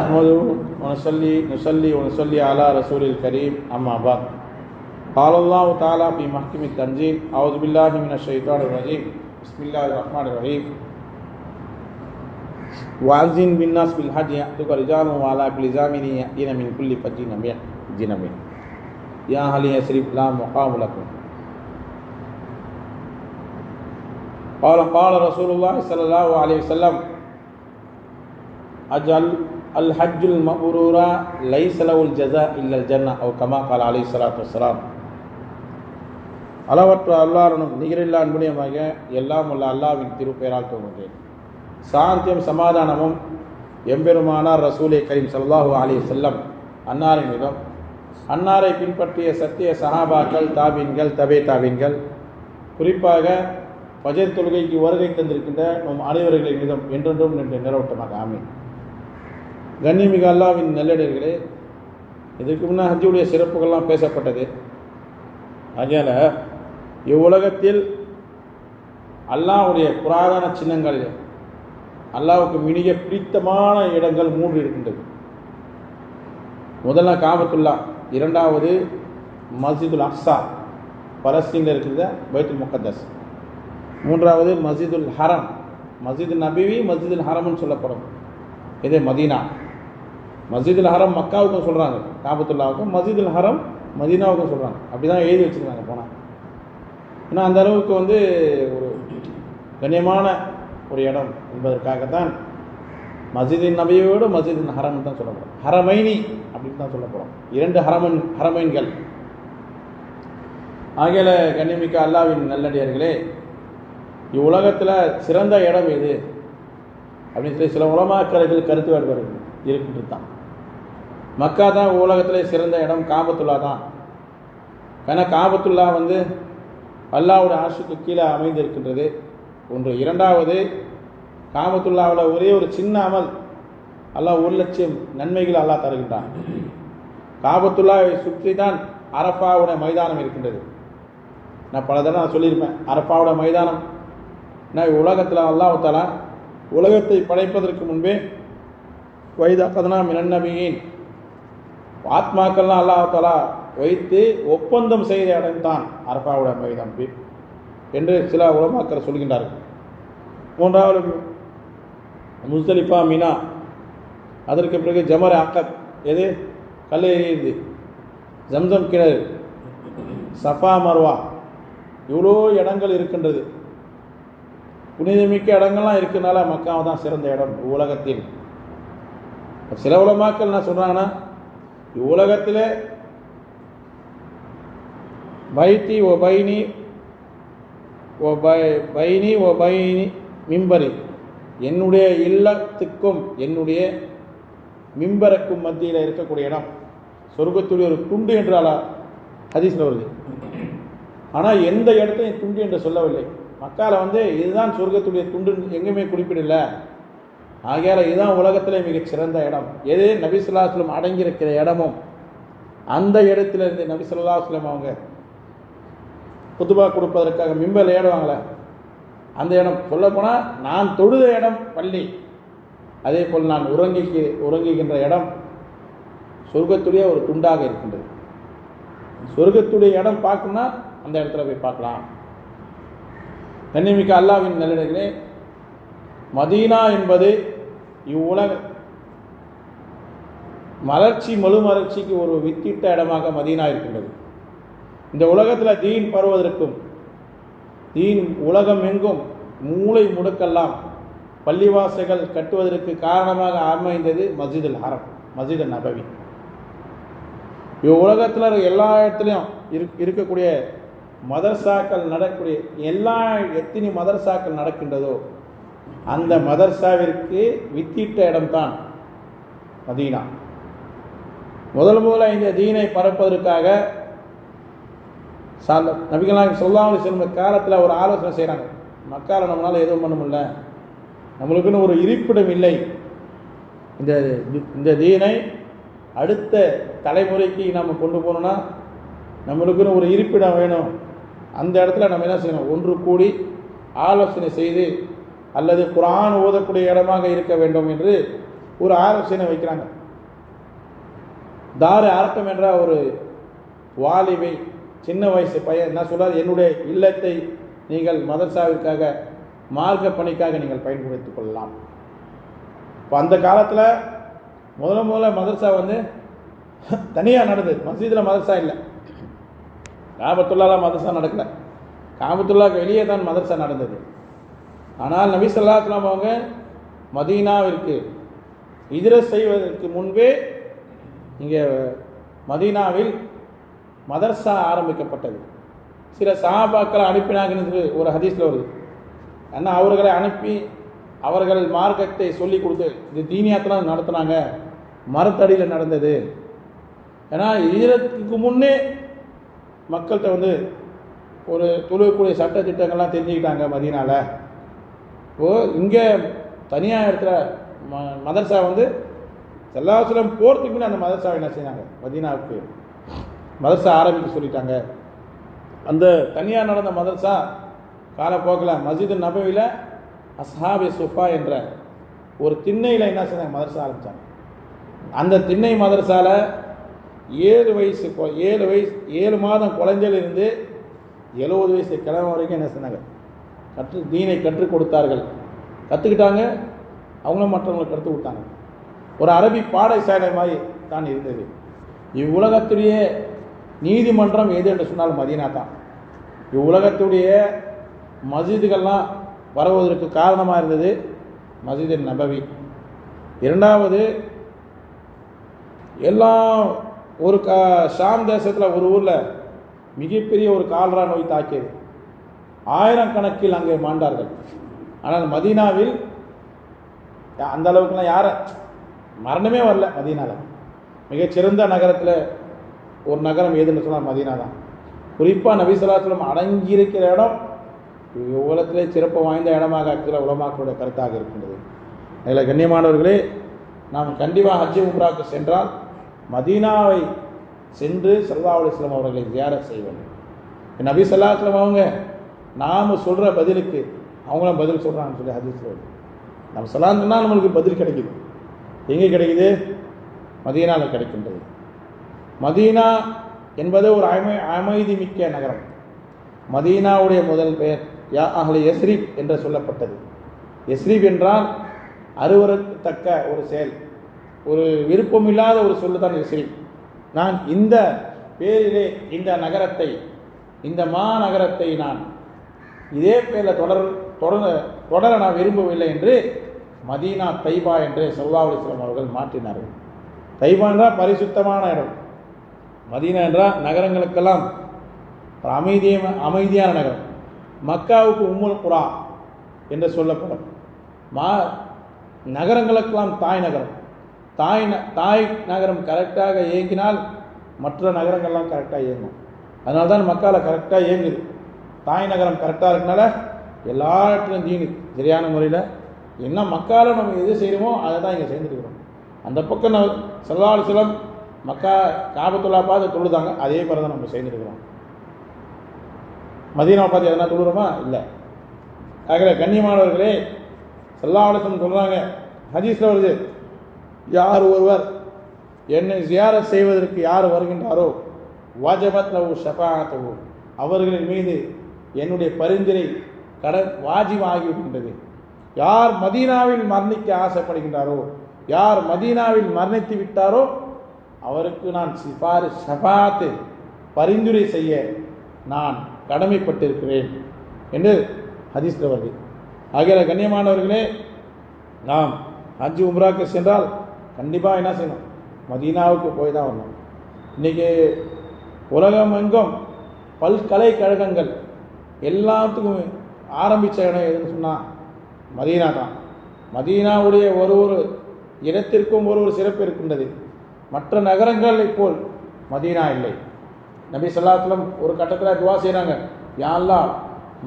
نحمده ونصلي نصلي ونصلي على رسول الكريم. أما بعد. قال الله تعالى في محكم التنزيل أعوذ بالله من الشيطان الرجيم. بسم الله الرحمن الرحيم. وأذن بالناس بالحج. يأتوك رجال وعلى كل زامن يأتين من كل فج جنميع يا أهل يسرب لا مقام لكم. قال قال رسول الله صلى الله عليه وسلم أجل அல் ஹஜ்ஜுல் மபுரூரா லைசலவுல் ஜசா இல்லல் ஜன்னா அவ் கமா கால அலை சலாத்து வலாம் அளவற்ற அல்லாரனும் நிகரில்லா அன்புடையமாக எல்லாம் உள்ள அல்லாவின் திருப்பெயரால் தோன்றுகிறேன். சாந்தியம் சமாதானமும் எம்பெருமானார் ரசூலே கரீம் சல்லாஹூ அலி செல்லம் அன்னாரின் விதம். அன்னாரை பின்பற்றிய சத்திய சஹாபாக்கள் தாபீன்கள் தபே தாபீன்கள் குறிப்பாக பஜர் தொழுகைக்கு வருகை தந்திருக்கின்ற நம் அனைவர்களின் விதம் என்றென்றும் நின்று நிறவட்டமாக ஆமீன். கண்ணிமிக அல்லாவின் நல்லடிகளே இதுக்கு முன்னே ஹஜ்ஜுடைய சிறப்புகள்லாம் பேசப்பட்டது. அதனால் இவ்வுலகத்தில் அல்லாஹ்வுடைய புராதன சின்னங்கள் அல்லாவுக்கு மிக பிடித்தமான இடங்கள் மூன்று இருக்கின்றது. முதல்ல காபத்துல்லா இரண்டாவது மஸ்ஜிதுல் அக்ஸா பலஸ்தீனில் இருக்கிற பைத்துல் முகத்தஸ் மூன்றாவது மஸ்ஜிதுல் ஹரம் மஸ்ஜிது நபிவி மஸ்ஜிதுல் ஹரம்னு சொல்லப்படும். இது மதீனா. மஸ்ஜிதுல் ஹரம் மக்காவுக்கும் சொல்கிறாங்க காபத்துல்லாவுக்கும். மஸ்ஜிதுல் ஹரம் மதீனாவுக்கும் சொல்கிறாங்க அப்படி தான் எழுதி வச்சுருக்காங்க போனால் ஏன்னா அந்த அளவுக்கு வந்து ஒரு கண்ணியமான ஒரு இடம் என்பதற்காகத்தான் மஸ்ஜிதின் நபியோடு மஸ்ஜிதின் ஹரம் தான் சொல்லப்படும். ஹரமைனி அப்படின்னு தான் சொல்லப்படும். இரண்டு ஹரமன் ஹரமைன்கள். ஆகிய கண்ணியமிக்க அல்லாவின் நல்லடியார்களே இவ்வுலகத்தில் சிறந்த இடம் எது? அப்படின்னு சொல்லி சில உலமாக்கர்கள் கருத்து வேறுபாடு இருக்கின்றது தான். மக்கா தான் உலகத்திலே சிறந்த இடம் காபத்துல்லா தான். ஏன்னா காபத்துல்லா வந்து அல்லாவுடைய ஆட்சிக்கு கீழே அமைந்திருக்கின்றது. ஒன்று. இரண்டாவது காமத்துல்லாவில் ஒரே ஒரு சின்ன அமல். அல்லாஹ் ஒரு லட்சம் நன்மைகள் அல்லாஹ் தருகின்றான். காபத்துல்லாவை சுற்றி தான் அரஃபாவோட மைதானம் இருக்கின்றது. நான் பல தடவை நான் சொல்லியிருப்பேன் அரஃபாவோட மைதானம். நான் உலகத்தில் அல்லாஹாலா உலகத்தை படைப்பதற்கு முன்பே வைதா கதனா மினநபியின் ஆத்மாக்கள்லாம் அல்லாஹாலா வைத்து ஒப்பந்தம் செய்த இடம்தான் அரபாவுடைய மைதானம். என்று சில உலமாக்கள் சொல்கின்றார்கள். மூன்றாவது முஸ்தலிஃபா மீனா அதற்கு பிறகு ஜமர் அக்கத் எது? கல்லெறியது ஜம்சம் கிணறு சஃபா மர்வா இவ்வளோ இடங்கள் இருக்கின்றது. புனிதமிக்க இடங்கள்லாம் இருக்கிறனால மக்காவை தான் சிறந்த இடம் உலகத்தில். சில உலமாக்கள் என்ன சொல்கிறாங்கன்னா உலகத்தில் பைத்தி ஓ பைனி ஓ பை பைனி ஓ பைனி மிம்பரி. என்னுடைய இல்லத்துக்கும் என்னுடைய மிம்பருக்கும் மத்தியில் இருக்கக்கூடிய இடம். சொர்க்கத்துடைய ஒரு துண்டு என்றாலா ஹதீஸில் வருது. ஆனால் எந்த இடத்தையும் துண்டு என்று சொல்லவில்லை. மக்கால வந்து இதுதான் சொர்க்கத்துடைய துண்டு எங்கேயுமே குறிப்பிடல. ஆகையால் இதுதான் உலகத்திலே மிகச் சிறந்த இடம். எது? நபிசுல்லாஸ்லம் அடங்கியிருக்கிற இடமும். அந்த இடத்துல இருந்து நபிசுல்லாஸ்லம் அவங்க புதுபா கொடுப்பதற்காக மிம்பல் ஏடுவாங்களே அந்த இடம். சொல்லப்போனால் நான் தொழுத இடம் பள்ளி. அதே போல் நான் உறங்கிக்கு உறங்குகின்ற இடம் சொர்க்கத்துடைய ஒரு துண்டாக இருக்கின்றது. சொர்க்கத்துடைய இடம் பார்க்கணும்னா அந்த இடத்துல போய் பார்க்கலாம். கண்ணிமிக்க அல்லாவின் நல்லிடங்களே மதீனா என்பது இவ்வுலக மலர்ச்சி மறுமலர்ச்சிக்கு ஒரு வித்திட்ட இடமாக மதீனா இருக்கின்றது. இந்த உலகத்தில் தீன் பருவதற்கும் தீன் உலகம் எங்கும் மூளை முடுக்கெல்லாம் பள்ளிவாசைகள் கட்டுவதற்கு காரணமாக அமைந்தது மஸ்ஜிதுல் ஹரம் மஸ்ஜித் நபவி. இவ்வுலகத்தில் எல்லா இடத்துலையும் இருக்கக்கூடிய மதர்சாக்கள் நடக்கூடிய எல்லா எத்தனை மதர்சாக்கள் நடக்கின்றதோ அந்த மதர்சாவிற்கு வித்திட்ட இடம்தான் மதீனா. முதல் முதல இந்த தீனை பரப்பதற்காக சாந்த நபிகளாக சொல்லாமல் செல்வ காலத்தில் ஒரு ஆலோசனை செய்கிறாங்க மக்கால நம்மளால் எதுவும் பண்ண முடியல. நம்மளுக்குன்னு ஒரு இருப்பிடம் இல்லை. இந்த இந்த தீனை அடுத்த தலைமுறைக்கு நம்ம கொண்டு போகணுன்னா நம்மளுக்குன்னு ஒரு இருப்பிடம் வேணும். அந்த இடத்துல நம்ம என்ன செய்யணும்? ஒன்று கூடி ஆலோசனை செய்து அல்லது குரான் ஓதக்கூடிய இடமாக இருக்க வேண்டும் என்று ஒரு ஆலோசனை வைக்கிறாங்க. தாறு அரட்டம் என்ற ஒரு வாலிபை சின்ன வயசு பையன் என்ன சொல்றார்? என்னுடைய இல்லத்தை நீங்கள் மதர்சாவிற்காக மார்க்க பணிக்காக நீங்கள் பயன்படுத்திக் கொள்ளலாம். இப்போ அந்த காலத்தில் முதல்ல முதல்ல மதர்சா வந்து தனியாக நடந்தது. மஸ்ஜிதில் மதர்சா இல்லை. காபத்துள்ளாலாம் மதர்சா நடக்கல. காபத்துல்லாக்கு வெளியே தான் மதர்சா நடந்தது. ஆனால் நபி சொல்லாத்லாம் அவங்க மதீனாவிற்கு ஹிஜ்ரத் செய்வதற்கு முன்பே இங்கே மதீனாவில் மதர்சா ஆரம்பிக்கப்பட்டது. சில சஹாபாக்களை அனுப்பினாங்கன்னு ஒரு ஹதீஸில் வருது. ஏன்னா அவர்களை அனுப்பி அவர்கள் மார்க்கத்தை சொல்லி கொடுத்து இது தீனியாத்தெல்லாம் நடத்துனாங்க மரத்தடியில் நடந்தது. ஏன்னா ஈரத்துக்கு முன்னே மக்கள்கிட்ட வந்து ஒரு தொழுகக்கூடிய சட்ட திட்டங்கள்லாம் தெரிஞ்சுக்கிட்டாங்க மதியனால் இப்போது இங்கே தனியாக இடத்துல ம மதர்சா வந்து செல்லாசுலம் போகிறதுக்கு முன்னாடி அந்த மதர்சாவை என்ன செஞ்சாங்க மதீனாவுக்கு. மதர்சா ஆரம்பிக்க சொல்லிட்டாங்க. அந்த தனியாக நடந்த மதர்சா காலப்போக்கில் மஸ்ஜிது நபவியில் அஸ்ஹாபி சுஃபா என்ற ஒரு திண்ணையில் என்ன செஞ்சாங்க மதர்சா ஆரம்பித்தாங்க அந்த திண்ணை மதர்சாவில் ஏழு வயசு கொ- ஏழு வயசு ஏழு மாதம் குழந்தையிலிருந்து எழுபது வயசு கிழமை வரைக்கும் என்ன செஞ்சாங்க கற்று தீனை கற்றுக் கொடுத்தார்கள். கற்றுக்கிட்டாங்க அவங்களும் மற்றவங்களுக்கு கற்றுக் கொடுத்தாங்க ஒரு அரபி பாடசாலை மாதிரி தான் இருந்தது. இவ்வுலகத்துடைய நீதிமன்றம் எது என்று சொன்னால் மதீனா தான். இவ்வுலகத்துடைய மஸ்ஜிதுகள்லாம் வருவதற்கு காரணமாக இருந்தது மஸ்ஜித் நபவி. இரண்டாவது எல்லாம் ஒரு க ஷாம் தேசத்தில் ஒரு ஊரில் மிகப்பெரிய ஒரு கால்ரா நோய் தாக்கியது. ஆயிரக்கணக்கில் அங்கே மாண்டார்கள். ஆனால் மதீனாவில் அந்த அளவுக்குலாம் யார மரணமே வரல மதீனாவில் மிகச்சிறந்த நகரத்தில் ஒரு நகரம் ஏதுன்னு சொன்னால் மதீனா தான். குறிப்பாக நபிசலாத்துலம் அடங்கியிருக்கிற இடம் உலகத்திலே சிறப்பு வாய்ந்த இடமாக இருக்கிற உலமாக்களுடைய கருத்தாக இருக்கின்றது. அதில் கண்ணியமானவர்களே நாம் கண்டிப்பாக ஹஜ்ஜி உம்ராக்கு சென்றால் மதீனாவை சென்று சல்லா அலிஸ்லாம் அவர்களை தியாரம் செய்ய வேண்டும். நபி சல்லாஹ்லம் அவங்க நாம் சொல்கிற பதிலுக்கு அவங்களும் பதில் சொல்கிறாங்கன்னு சொல்லி ஹதீஸ் வருது. நம்ம சலாம் சொன்னால் நம்மளுக்கு பதில் கிடைக்குது. எங்கே கிடைக்குது? மதீனாவில் கிடைக்கின்றது. மதீனா என்பது ஒரு அமை அமைதி மிக்க நகரம். மதீனாவுடைய முதல் பெயர் யா அஹ்லி எஸ்ரீப் என்று சொல்லப்பட்டது. எஸ்ரீப் என்றால் அறுவரத்தக்க ஒரு செயல். ஒரு விருப்பமில்லாத ஒரு சொல்லு தான் எஸ்ரீப் நான் இந்த பேரிலே இந்த நகரத்தை இந்த மாநகரத்தை நான் இதே பேரில் தொடர் தொடர தொடர நான் விரும்பவில்லை என்று மதீனா தைபா என்று சல்லா அலிஸ்லாம் அவர்கள் மாற்றினார்கள். தைபா என்றால் பரிசுத்தமான இடம். மதீனா என்றால் நகரங்களுக்கெல்லாம் ஒரு அமைதிய அமைதியான நகரம். மக்காவுக்கு உம்முல் புறா என்று சொல்லப்படும். மா நகரங்களுக்கெல்லாம் தாய் நகரம். தாய் ந தாய் நகரம் கரெக்டாக இயங்கினால் மற்ற நகரங்கள்லாம் கரெக்டாக இயங்கும். அதனால தான் மக்காவில் கரெக்டாக இயங்குது. தாய் நகரம் கரெக்டாக இருக்கனால எல்லா தீனி சரியான முறையில் என்ன மக்கால நம்ம எது செய்கிறோமோ அதை தான் இங்கே சேர்ந்துருக்கிறோம் அந்த பக்கம் நம்ம செல்லாடு சிலம் மக்கா காபத்துல்லா பார்த்து தொழுதாங்க அதே மாதிரி தான் நம்ம செய்துருக்கிறோம் மதீனாவை பார்த்து எதனா தொழுகிறோமா இல்லை. ஆகல கண்ணியமானவர்களே செல்லாவலசம் சொல்கிறாங்க ஹதீஸில் வருது யார் ஒருவர் என்னை ஜியாரத் செய்வதற்கு யார் வருகின்றாரோ வாஜபத் லவ் ஷபாத்தவோ அவர்களின் மீது என்னுடைய பரிந்துரை கடன் வாஜிவாகிவிடுகின்றது யார் மதீனாவில் மரணிக்க ஆசைப்படுகின்றாரோ யார் மதீனாவில் மரணித்து விட்டாரோ அவருக்கு நான் சிபாரி ஷபாத்து பரிந்துரை செய்ய நான் கடமைப்பட்டிருக்கிறேன் என்று ஹதீஸில் வருது. ஆகிய கண்ணியமானவர்களே நாம் ஹஜ் உம்ராக்கு சென்றால் கண்டிப்பாக என்ன செய்யணும்? மதீனாவுக்கு போய் தான் வரணும். இன்றைக்கி உலகம் எங்கும் பல்கலைக்கழகங்கள் எல்லாத்துக்கும் ஆரம்பித்த இடம் எதுன்னு சொன்னால் மதீனா தான். மதீனாவுடைய ஒரு ஒரு இடத்திற்கும் ஒரு ஒரு சிறப்பு இருக்கின்றது. மற்ற நகரங்களை போல் மதீனா இல்லை. நபி ஸல்லல்லாஹு ஒரு கட்டத்தில் துவா செய்கிறாங்க யாழ்லா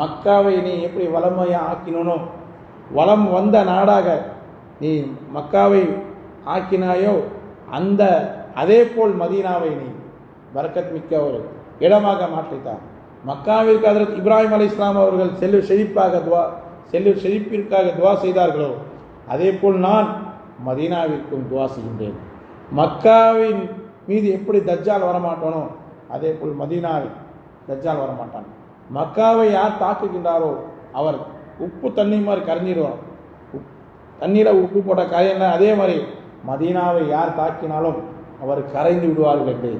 மக்காவை நீ எப்படி வளமையாக ஆக்கினோனோ வளம் வந்த நாடாக நீ மக்காவை ஆக்கினாயோ அந்த அதே போல் மதீனாவை நீ பரக்கத் மிக்க ஒரு இடமாக மாற்றித்தான். மக்காவிற்கு அதற்கு இப்ராஹிம் அலி இஸ்லாம் அவர்கள் செல்லு செழிப்பாக துவா செல்லு செழிப்பிற்காக துவா செய்தார்களோ அதே போல் நான் மதீனாவிற்கும் துவா செய்கின்றேன். மக்காவின் மீது எப்படி தஜ்ஜால் வரமாட்டானோ அதே போல் மதீனாவில் தஜ்ஜால் வரமாட்டான். மக்காவை யார் தாக்குகின்றாரோ அவர் உப்பு தண்ணி மாதிரி கரைஞ்சிடுவார் உப் தண்ணீரில் உப்பு போட்ட கரையினா அதே மாதிரி மதீனாவை யார் தாக்கினாலும் அவர் கரைந்து விடுவார்கள் என்று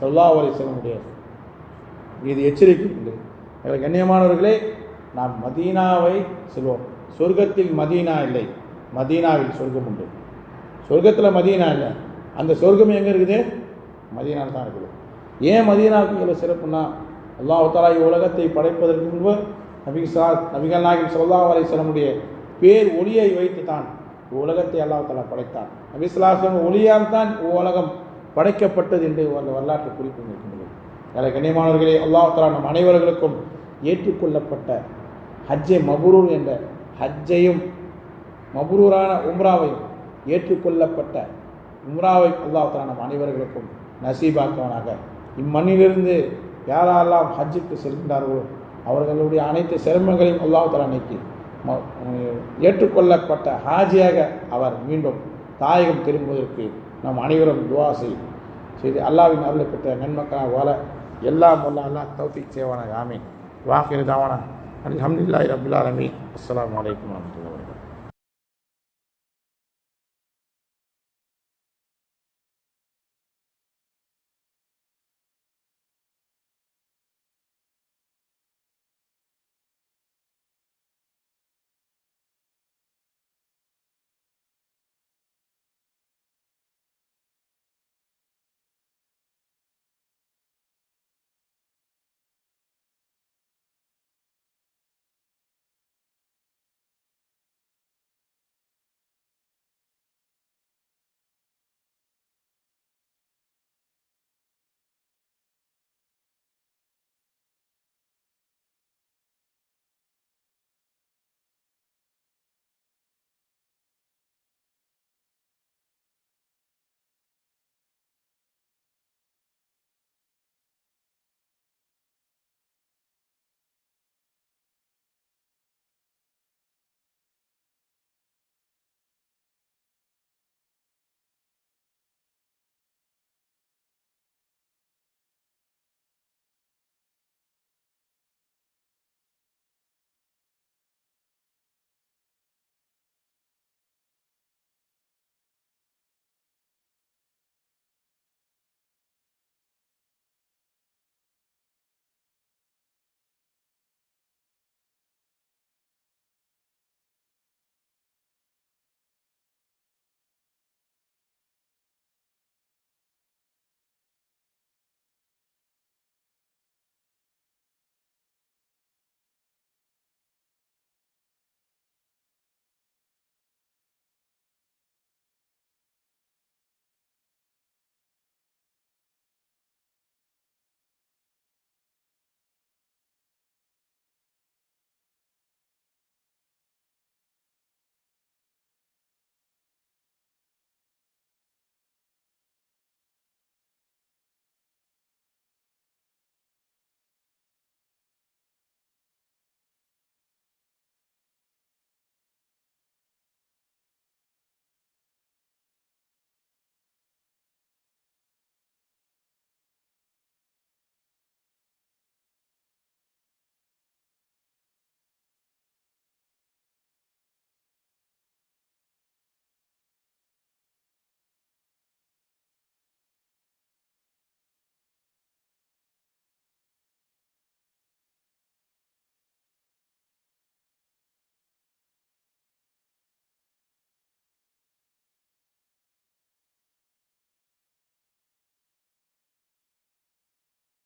சொல்லா அவரை சொல்ல முடியாது இது எச்சரிக்கை உண்டு எங்களுக்கு கண்ணியமானவர்களே நாம் மதீனாவை செல்வோம். சொர்க்கத்தில் மதீனா இல்லை. மதீனாவில் சொர்க்கம் உண்டு. சொர்க்கத்தில் மதீனா இல்லை. அந்த சொர்க்கம் எங்கே இருக்குது? மதீனாவில் தான் இருக்குது. ஏன் மதீனாவுக்கு இவ்வளோ சிறப்புன்னா அல்லாஹ் தாலா உலகத்தை படைப்பதற்கு முன்பு நபி சா நபிகள் நாயகம் சல்லா அலிஸ்லமுடைய பேர் ஒளியை வைத்து தான் உலகத்தை அல்லாஹ் தாலா படைத்தான். நபி சொல்லாஹம் ஒளியால் தான் உலகம் படைக்கப்பட்டது என்று அந்த வரலாற்று குறிப்பு இருக்கின்றது அதில் கண்ணியமானவர்களே அல்லாஹ் நம் அனைவர்களுக்கும் ஏற்றுக்கொள்ளப்பட்ட ஹஜ்ஜை மபுரூர் என்ற ஹஜ்ஜையும் மபுரூரான உம்ராவையும் ஏற்றுக்கொள்ளப்பட்ட உம்ராவை அல்லாஹ் நம் அனைவர்களுக்கும் நசீபாக்குவனாக. இம்மண்ணிலிருந்து யாரெல்லாம் ஹஜ்ஜுக்கு செல்கின்றார்களோ அவர்களுடைய அனைத்து சிரமங்களையும் அல்லாஹ் நீக்கி ம- ஏற்றுக்கொள்ளப்பட்ட ஹாஜியாக அவர் மீண்டும் தாயகம் திரும்புவதற்கு நாம் அனைவரும் துவா செய் செய்து அல்லாவின் அருளை பெற்ற நன்மக்களாக வாழ எல்லாம் வல்ல அல்லா தௌஃபிக் செய்வானாக. ஆமீன். வாக்கிரு தாவானா. அல்ஹம்துலில்லாஹி ரபில் அஸ்லாம் வலைக்கம் வரமத்துல வரமத்துல்லாஹி